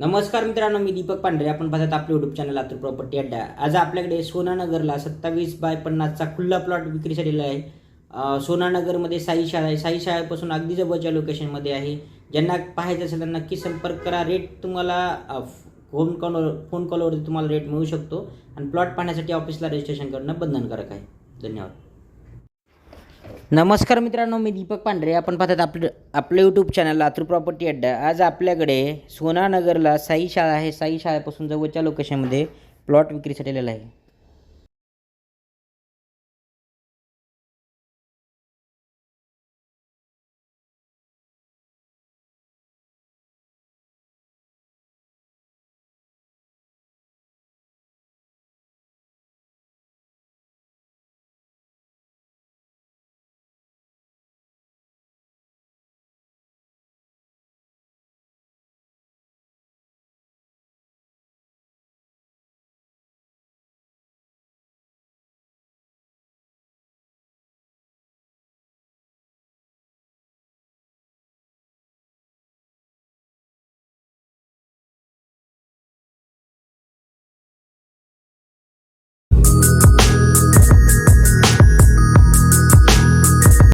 नमस्कार मित्रांनो मी दीपक पांढरे. आपण पाहतात आपले युट्यूब चॅनल लातूर प्रॉपर्टी अड्डा. आज आपल्याकडे सोनानगरला सत्तावीस बाय पन्नासचा खुल्ला प्लॉट विक्रीसाठी झालेला आहे सोनानगरमध्ये साई शाळा आहे. साई शाळेपासून अगदी जवळच्या लोकेशनमध्ये आहे. ज्यांना पाहायचं असेल त्यांना नक्की संपर्क करा. रेट तुम्हाला फोन कॉलवर फोन कॉलवरती तुम्हाला रेट मिळू शकतो. आणि प्लॉट पाहण्यासाठी ऑफिसला रजिस्ट्रेशन करणं बंधनकारक आहे. धन्यवाद. नमस्कार मित्रांनो मी दीपक पांढरे. आपण पाहतात आपलं आपलं यूट्यूब चॅनल लातूर प्रॉपर्टी अड्डा. आज आपल्याकडे सोनानगरला साई शाळा आहे. साई शाळेपासून जवळच्या लोकेशनमध्ये प्लॉट विक्रीसाठी आलेला आहे.